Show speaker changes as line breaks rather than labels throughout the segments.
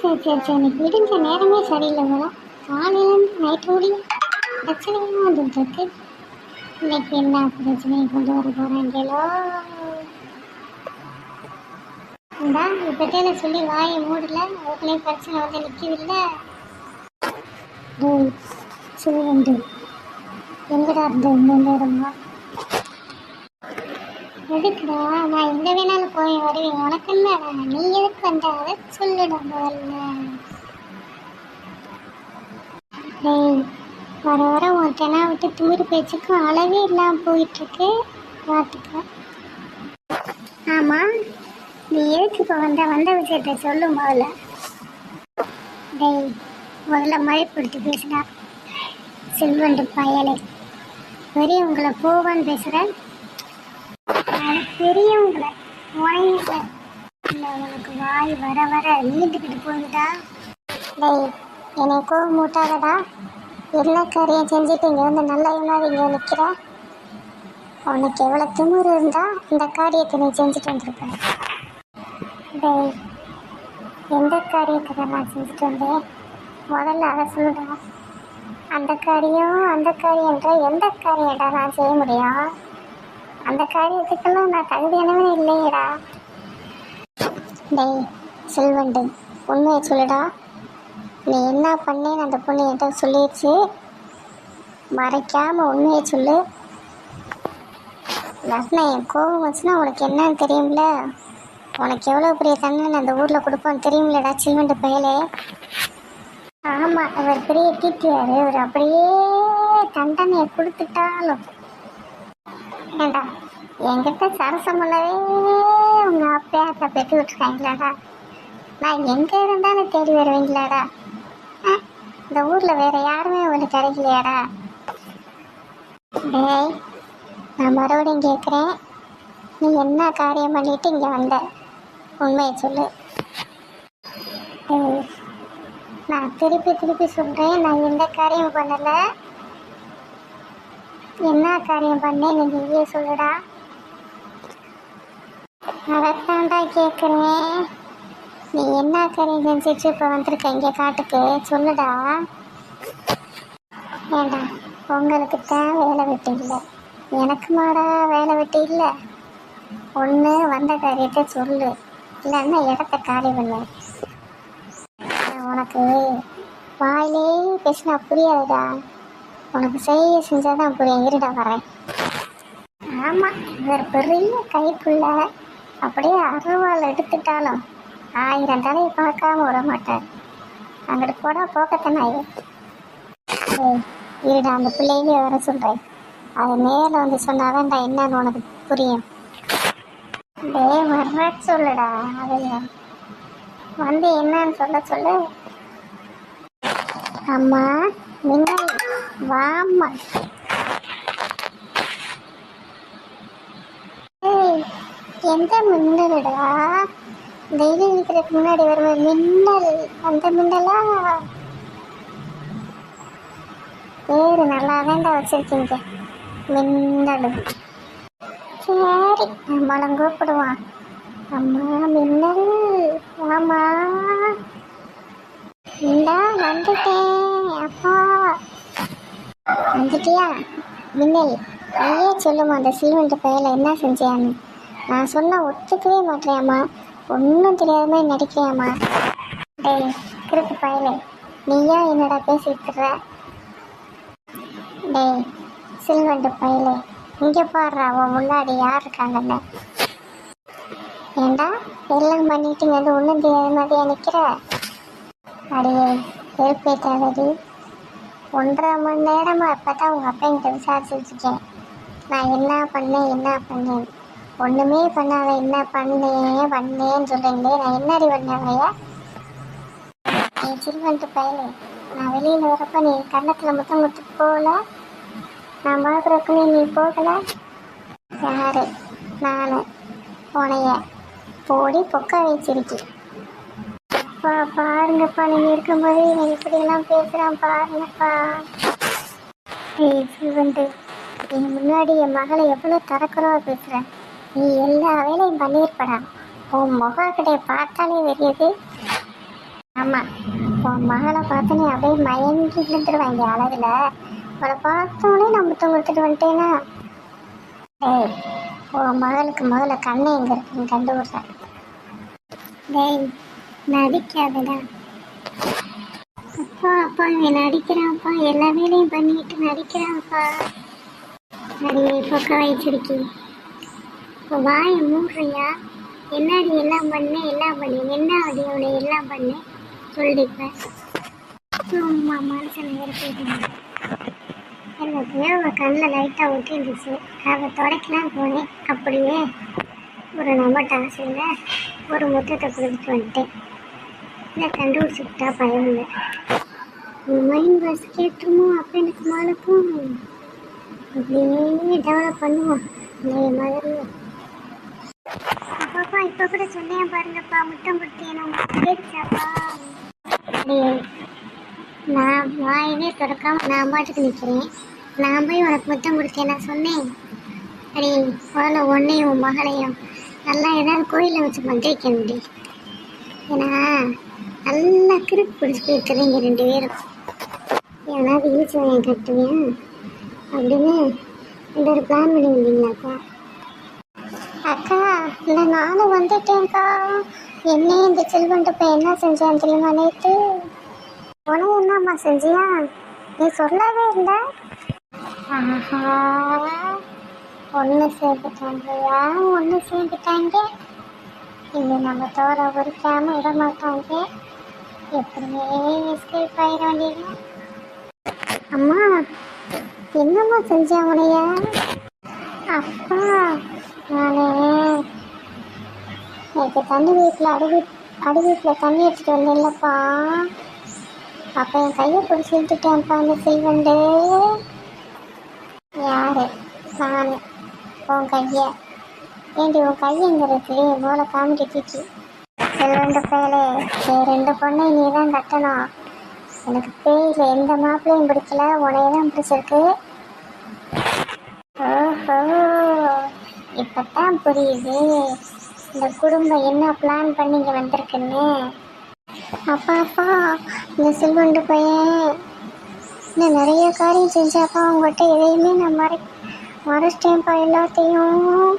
சரி சரி சரி இன்னைக்கு விடிஞ்ச நேரமே சரியில்லை போல காலையில நைட் முடியும் பிரச்சனையும் வந்துட்டு இருக்கு. இன்னைக்கு என்ன பிரச்சனை கொண்டு வர போறாங்களோ இந்தா இப்போதே சொல்லி வாயை மூடல. அதுக்குள்ளே பிரச்சனை வந்து நிற்கவில்லை டேய் சிவண்டு எங்கடா இருந்த இந்த நேரமா எதுக்குடா? நான் எங்கே வேணாலும் போய் வருவேன். உனக்கு என்னடா நீ எதுக்கு வந்த? அதை சொல்லுடா முதல்ல. டேய் வர வர உன் தெனா விட்டு தூரி பேச்சுக்கும் அளவே இல்லாமல் போயிட்டுருக்கு. பார்த்துக்க. ஆமாம் நீ எதுக்கு இப்போ வந்த? வந்த விஷயத்த சொல்லு முதல்ல. டேய் முதல்ல மழை மழைப்படுத்தி பேசுடா. செல்வண்டு பயலே. பெரியவங்களை போவான்னு பேசுகிறேன் அது பெரியவங்களை உனையில இல்லை உனக்கு வாய் வர வர நீண்டுக்கிட்டு போகுதுடா. டேய் என்னை கோவம் மூட்டாதடா. என்ன காரியம் செஞ்சுட்டு இங்கே வந்து நல்ல மாதிரி இங்கே நிற்கிற உனக்கு எவ்வளோ திமிரு இருந்தால் இந்த காரியத்தை நீ செஞ்சுட்டு வந்திருப்பேன் டேய் எந்த காரியத்தை நான் செஞ்சுட்டு வந்தேன்? முதல்ல அதை சொல்லுடா. அந்த காரியம் அந்த காரியன்ற எந்த காரியம்டா நான் செய்ய முடியும்? அந்த காரியத்துக்கெல்லாம் நான் தகுதியானவனே இல்லையடா. டேய் செல்வண்டு உண்மையை சொல்லுடா. நீ என்ன பண்ணேன்னு அந்த பொண்ணு என்கிட்ட சொல்லிடுச்சு மறைக்காமல் உண்மையை சொல்லு. லக்னா என் கோபம் வச்சுன்னா உனக்கு என்னன்னு தெரியும்ல? உனக்கு எவ்வளோ பெரிய தண்டனை அந்த ஊரில் கொடுப்போன்னு தெரியும்லடா சில்வண்டு பயலே. ஆமாம் அவர் பெரிய டீட்டியார் அவர் அப்படியே தண்டனையை கொடுத்துட்டாலும் ஏண்டா? என்கிட்ட சரசம் பண்ணவே அப்பா அப்பா பெற்று விட்டுருக்காங்களாடா நான் எங்கே இருந்தாலும் தேடி வருவீங்களாடா? ஆ, இந்த ஊரில் வேற யாருமே ஒன்று கிடைக்கலையாடா? டேய் நான் மறுபடியும் கேட்குறேன் நீ என்ன காரியம் பண்ணிட்டு இங்கே வந்த? உண்மையை சொல்லு. நான் திருப்பி திருப்பி சொல்கிறேன் நான் எந்த காரியம் பண்ணலை. என்ன காரியம் பண்ணேன் நீ நீயே சொல்லுடா. அதைத்தாண்டா கேட்குறேன் நீ என்ன காரியம் செஞ்சுட்டு இப்போ வந்திருக்க இங்கே காட்டுக்கு? சொல்லுடா. ஏண்டா உங்களுக்கு தான் வேலை வெட்டி இல்லை. எனக்கு மாடா வேலை வெட்டி இல்லை. ஒன்று வந்த காரியத்தை சொல்லு. இல்லைன்னா இடத்த காலி பண்ணு. உனக்கு வாயிலே பேசினா புரியாதுடா. உனக்கு செய்ய செஞ்சால் தான் புரியும். இருடா வரேன். ஆமாம் இவர் பெரிய கைப்புள்ள அப்படியே அருவாள் எடுத்துட்டாலும் ஆயிரம் தலையை பார்க்காம விட மாட்டார். அங்கிட்டு போடா போக்கத்தானே ஏய் இருடா அந்த பிள்ளையிலே வர சொல்கிறேன் அது நேரில் வந்து சொன்னாதான்டா என்னன்னு உனக்கு புரியும். டே வர்ற சொல்லுடா அதையா வந்து என்னன்னு சொல்ல சொல்லு. அம்மா மின்னல் வாமா ஏய், எந்த மின்னலுடா டெய்லி இருக்கிறதுக்கு முன்னாடி வரும் மின்னல் அந்த மின்னலா பேரு நல்லா தான்டா வச்சிருக்கீங்க மின்னல் சரி நம்மளும் கூப்பிடுவான் அம்மா மின்னல் ஆமா இந்தா வந்துட்டேன் அப்பா வந்துட்டியா மின்னல் நீயே சொல்லுமா அந்த சில்வெண்ட் பெயரில் என்ன செஞ்சியான்னு நான் சொன்னால் ஒத்துக்கவே மாட்டேயாம்மா ஒன்றும் தெரியாத மாதிரி நடிக்கிறியாம்மா டேய் கிறுக்கு பயலே. நீயா என்னடா பேசிட்டுற டேய் சில்வண்டு பயலே. இங்கே பாடுறா உன் முன்னாடி யார் இருக்காங்கன்னு. ஏண்டா எல்லாம் பண்ணிட்டு இங்க வந்து ஒன்றும் தெரியாத மாதிரியா நிற்கிற அடியே வெறுப்பேற்றாதடி ஒன்றரை மணி நேரமாக இப்போ தான் உங்கள் அப்பா என்கிட்ட விசாரிச்சுட்டு நான் என்ன பண்ணேன் என்ன பண்ணேன்? ஒன்றுமே பண்ணாத என்ன பண்ணேன் பண்ணேன்னு சொல்றீங்களே நான் என்னடி பண்ணவையா என் சில்வன்ட்டு பயலே நான் வெளியில் வரப்ப நீ கன்னத்தில் முத்தம் கொடுத்துட்டு போகல? நான் பார்க்குறக்கு நீ போகல? யாரு? நானும் உனைய போடி பொக்க வச்சிருக்கேன். அப்பா பாருங்கப்பா. நீங்க இருக்கும்போது இவன் இப்படியெல்லாம் பேசுறான் பாருங்கப்பா. ஏய் சிவண்டு என் முன்னாடி என் மகளை எவ்வளோ தரக்குறவா பேசுகிறேன் நீ எல்லா வேலையும் பண்ணியிருப்படா உன் முகக்கடையை பார்த்தாலே தெரியுது. ஆமாம் உன் மகளை பார்த்தோன்னே அப்படியே மயங்கி விழுந்துருவாங்க அழகுல அவளை பார்த்தோன்னே முத்தம் கொடுத்துட்டு வந்துட்டேன்னா டேய் உன் மகளுக்கு முதல்ல கண்ணை எங்கே இருக்குன்னு கண்டுபிடுறேன் டேய் நடிக்காதடா. அப்பா அப்பா இவன் நடிக்கிறான்ப்பா. எல்லா வேலையும் பண்ணிட்டு நடிக்கிறான்ப்பா. அடி பக்க வச்சிருக்கி. இப்போ வாயை மூடுறியா? என்னடி எல்லாம் பண்ணேன் எல்லாம் பண்ணேன் என்ன அடி அவனை எல்லாம் பண்ணேன் சொல்லிப்பேன் சும்மா மனுஷன் இருப்பிட்டு எனக்கு அவள் கண்ணில் லைட்டாக ஒட்டிருந்துச்சு? அதை தொடக்கலாம் போனேன். அப்படியே ஒரு நம்பட்ட ஆசையில் ஒரு முத்தத்தை கொடுத்துட்டு வந்துட்டேன். இல்லை கண்டுபிடிச்சிக்கிட்டா பயம் இல்லை. மைண்ட் வாஷ் அப்போ எனக்கு மாலுக்கும் அப்படியே டெவலப் பண்ணுவோம். இந்த மாதிரி. அப்பாப்பா இப்போ கூட சொன்னேன் பாருங்கப்பா முட்டம் கொடுத்தேன் கேட்டுச்சாப்பா. நான் வாயவே திறக்காம நான் பாட்டுக்கு நிற்கிறேன் நான் போய் உனக்கு முத்தம் கொடுத்தேன் நான் சொன்னேன். அடி முதல்ல உன்னையும் உன் மகளையும் நல்லா ஏதாவது கோயிலில் வச்சு மந்திரிக்க முடியும் ஏன்னா நல்லா கிறுக்கு பிடிச்சி போயிருக்கிறீங்க ரெண்டு பேரும். ஏதாவது ஈச்சு வாங்கி கட்டுவியா அப்படின்னு இந்த ஒரு பிளான் பண்ணி வந்தீங்களாக்கா அக்கா இந்த நானும் வந்துட்டேன்க்கா. என்ன இந்த செல்வன்ட்டு இப்போ என்ன செஞ்சான் தெரியுமா நேற்று உனக்கு என்னம்மா செஞ்சியா? நீ சொல்லவே இல்லை. ஆஹா. ஒன்று சேர்த்துட்டாங்கய்யா ஒன்று சேர்ந்துட்டாங்க. இல்லை நம்ம தோற உரிக்காம விட மாட்டாங்க எப்படியே எஸ்கேப் ஆயிட வேண்டியது அம்மா என்னம்மா செஞ்ச உடைய அப்பா நான் நேற்று தண்ணி வீட்டில் அடி அடு அடி வீட்டில் தண்ணி எடுத்துகிட்டு வந்தேன்லப்பா. அப்போ என் கையை பிடிச்சி இழுத்துட்டேன்ப்பா அந்த செல்வண்டு. யாரு? நான். உன் கையை. ஏண்டி உன் கையை எங்க இருக்கு. போல காமிட்டு செல்வண்டு பயலே என் ரெண்டு பொண்ணை நீ தான் கட்டணும். எனக்கு பேயில் எந்த மாப்பிள்ளையும் பிடிக்கல உனையே தான் பிடிச்சிருக்கு. ஓஹோ இப்பதான் புரியுது. இந்த குடும்பம் என்ன பிளான் பண்ணி இங்கே வந்திருக்குன்னு. அப்பா அப்பா இந்த செல்வண்டு பையன் இன்னும் நிறைய காரியம் செஞ்சாப்பா உங்கள்கிட்ட எதையுமே நான் மறை மறைச்சிட்டேன்ப்பா எல்லாத்தையும்.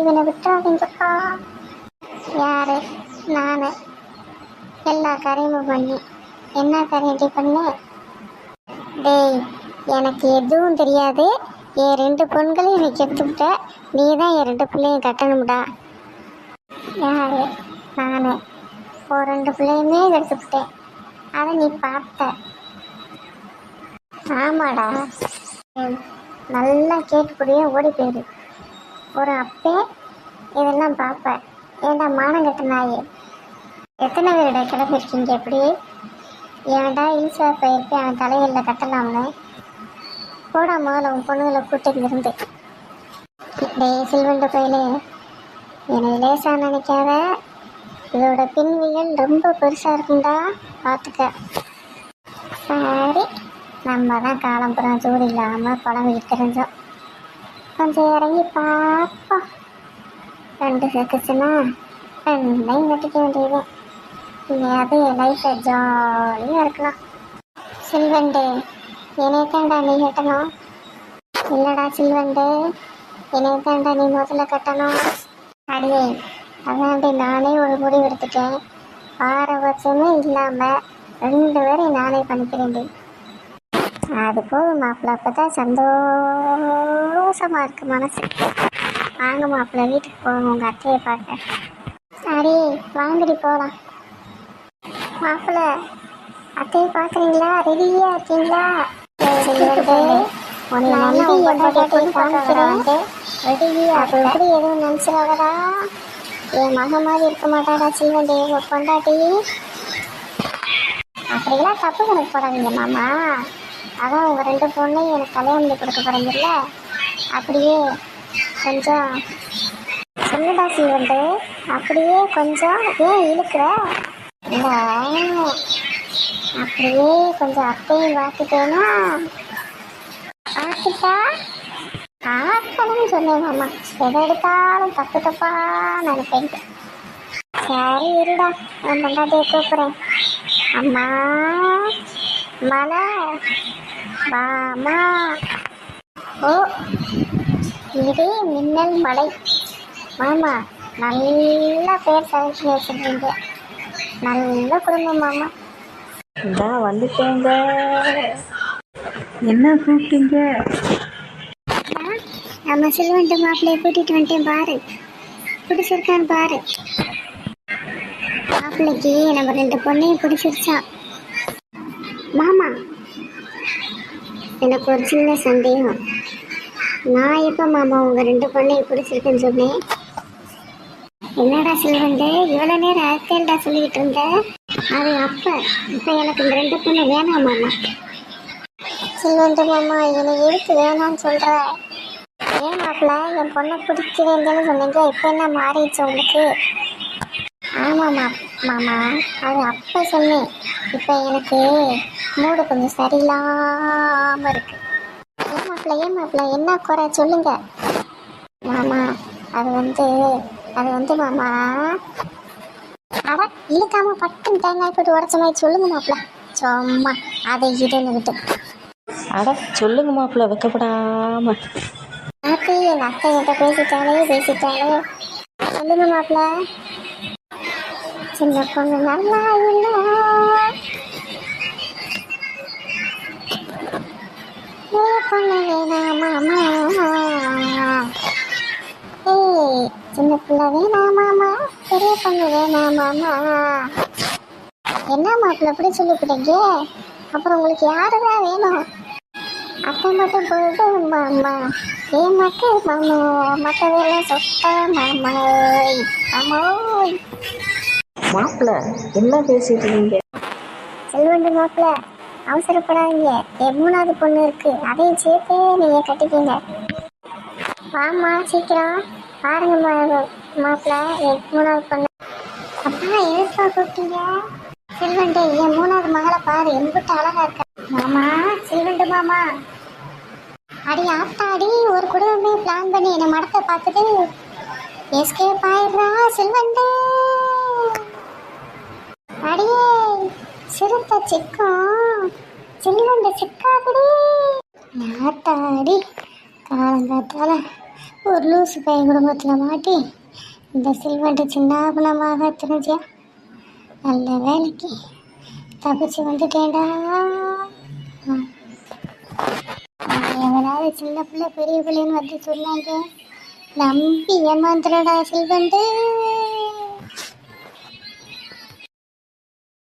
இவனை விட்டுறாதீங்கப்பா. யார்? நான். எல்லா கரையுமே பண்ணி. என்ன காரியத்தை பண்ணு? டேய் எனக்கு எதுவும் தெரியாது. என் ரெண்டு பொண்களையும் நீ எடுத்துக்கிட்ட நீ தான் என் ரெண்டு பிள்ளையும் கட்டணும்டா. யார்? நான். ஒரு ரெண்டு பிள்ளையுமே எடுத்துக்கிட்டேன் அதை நீ பார்த்த. ஆமாடா. நல்லா கேட்டுக்கூடிய ஓடி போயிரு. ஒரு அப்பே இதெல்லாம் பார்ப்பேன். ஏன்டா மானம் நாயே? எத்தனை பேருடா கிளம்பிருக்கீங்க எப்படி ஏன்டா ஈஸியாக போயிருக்கு அவன் தலைகளில் கட்டலாம்னு போடா முதல்ல உன் பொண்ணுங்களை கூட்டிட்டு இருந்து. டே சில்வண்டு கோயிலே என்னை லேசாக நினைக்காத. இதோட பின்வியல் ரொம்ப பெருசாக இருக்குண்டா பார்த்துக்க சரி நம்ம தான் காலம்புறம் சூடு இல்லாமல் புலம்பிக்கிட்டு தெரிஞ்சோம் கொஞ்சம் இறங்கி பார்ப்போம் ரெண்டு சேர்த்துச்சுன்னா ரெண்டையும் கட்டிக்க வேண்டியது. அது லைஃப்பை ஜாலியாக இருக்கலாம். சில்வண்டு என்னைத்தாண்டா நீ கட்டணும்? இல்லைடா சில்வண்டு என்னைத்தாண்டா நீ முதல்ல கட்டணும்? அடியே அதாண்டி நானே ஒரு முடிவு எடுத்துட்டேன். பாரபட்சமே இல்லாமல் ரெண்டு பேரும் நானே பண்ணிக்கிறேன் அது போதும் மாப்பிள்ள அப்போ தான் சந்தோஷமாக இருக்குது மனசு. வாங்க மாப்பிள்ள வீட்டுக்கு போவோம் உங்கள் அத்தையை பார்க்க. சரி வாங்கடி போகலாம் மாப்பிள்ள அத்தையை பார்க்குறீங்களா? ரெடியாக இருக்கீங்களா? நினச்சிடாதடா என் மக மாதிரி இருக்க மாட்டாடா உங்கள் பொண்டாட்டி. அப்படிலாம் தப்பு கணக்கு போடாதீங்க மாமா. அதான் உங்கள் ரெண்டு பொண்ணையும் எனக்கு கல்யாணம் பண்ணி கொடுக்க போகிறீங்கல்ல அப்படியே கொஞ்சம் சொல்லுடா சீவண்டு அப்படியே கொஞ்சம் ஏன் இழுக்கிற? அப்படியே கொஞ்சம் அத்தையும் பார்த்துட்டேன்னா பார்த்துட்டா? ஆக்கணும்னு சொன்னேன் மாமா. எதை எடுத்தாலும் தப்பு தப்பா நினைப்பேன். சரி இருடா நான் பொண்டாட்டியை கூப்பிட்றேன். அம்மா மலை வாமா. ஓ இது மின்னல் மலை. மாமா நல்ல பேர் செலக்ட் வச்சுருக்கீங்க. நல்ல குடும்பம் மாமா.
இந்தா வந்துட்டேங்க. என்ன கூப்பிட்டீங்க?
நம்ம சில்வன்ட்டு மாப்பிள்ளைய கூட்டிட்டு வந்துட்டேன் பாரு. பிடிச்சிருக்கான்னு பாரு. மாப்பிள்ளைக்கு நம்ம ரெண்டு பொண்ணையும் பிடிச்சிருச்சான் மாமா எனக்கு ஒரு சின்ன சந்தேகம். நான் எப்போ மாமா உங்கள் ரெண்டு பொண்ணையும் பிடிச்சிருக்குன்னு சொன்னேன்? என்னடா சில்வண்டு இவ்வளோ நேரம் அக்கேல்டா சொல்லிக்கிட்டு இருந்த? அது அப்போ இப்போ எனக்கு இந்த ரெண்டு பொண்ணு வேணாம் மாமா. சில்வண்டு மாமா என்னை எதுக்கு வேணாம்னு சொல்கிற ஏன் மாப்பிள்ள என் பொண்ணை பிடிக்கிறேன்னு சொன்னீங்க இப்போ என்ன மாறிடுச்சு உங்களுக்கு? ஆமாம்மா மாமா அது அப்போ சொன்னேன். இப்போ எனக்கு மூடு கொஞ்சம் சரியில்லாமல் இருக்குது மாப்பிள்ள ஏன் மாப்பிள்ள? என்ன குறை? சொல்லுங்க. மாமா அது வந்து அது வந்து மாமா. அட இழுக்காம பட்டுன்னு தேங்காய் போட்டு உடச்ச மாதிரி சொல்லுங்க மாப்பிள்ள. சும்மா அதை இதுன்னு விட்டு.
அட சொல்லுங்க மாப்பிள்ள வைக்கப்படாம.
ஆத்தி என் அத்தை என்கிட்ட பேசிட்டாலே பேசிட்டாலே. சொல்லுங்க மாப்பிள்ள. சின்ன பொண்ணு நல்லா இல்ல. ஏய் சின்ன பிள்ளை வேணாமாமா பெரிய பொண்ணு வேணாமாமா என்ன மாப்பிள்ள இப்படி சொல்லிவிட்டீங்க அப்புறம் உங்களுக்கு யாருதான் வேணும் அப்போ மட்டும் போது மாமா ஏன் மக்கள் மாமோ மற்றதெல்லாம் சொத்த மாமாய் மாமோய்
மாப்பிள்ள என்ன பேசிட்டு இருக்கீங்க?
செல்வண்டு மாப்பிள்ள. அவசரப்படாதீங்க. என் மூணாவது பொண்ணு இருக்கு. அதையும் சேர்த்து நீங்க கட்டிக்கீங்க. வாமா சீக்கிரம். பாருங்க மாப்பிள்ள என் மூணாவது பொண்ணு. அப்பா எதுப்பா கூப்பிட்டீங்க? செல்வண்டு என் மூணாவது மகளை பாரு. எம்பிட்டு அழகா இருக்க. மாமா செல்வண்டு மாமா. அடி ஆத்தாடி ஒரு குடும்பமே பிளான் பண்ணி என்னை மடத்தை பார்த்துட்டு எஸ்கேப் ஆயிடுறா செல்வண்டு. அடியே சிறுத்தை சிக்கம். செல்வண்டு செக்காதடி நாட்டாடி காலங்காத்தால ஒரு லூசு பையன் குடும்பத்தில் மாட்டி இந்த சில்வண்டு சின்ன தெரிஞ்சா நல்ல வேலைக்கு தப்பிச்சு வந்துட்டேன்டா. ம். எவனாவது சின்ன பிள்ளை பெரிய பிள்ளைன்னு வந்து சொன்னாங்க. நம்பி ஏமாந்துடா செல்வண்டு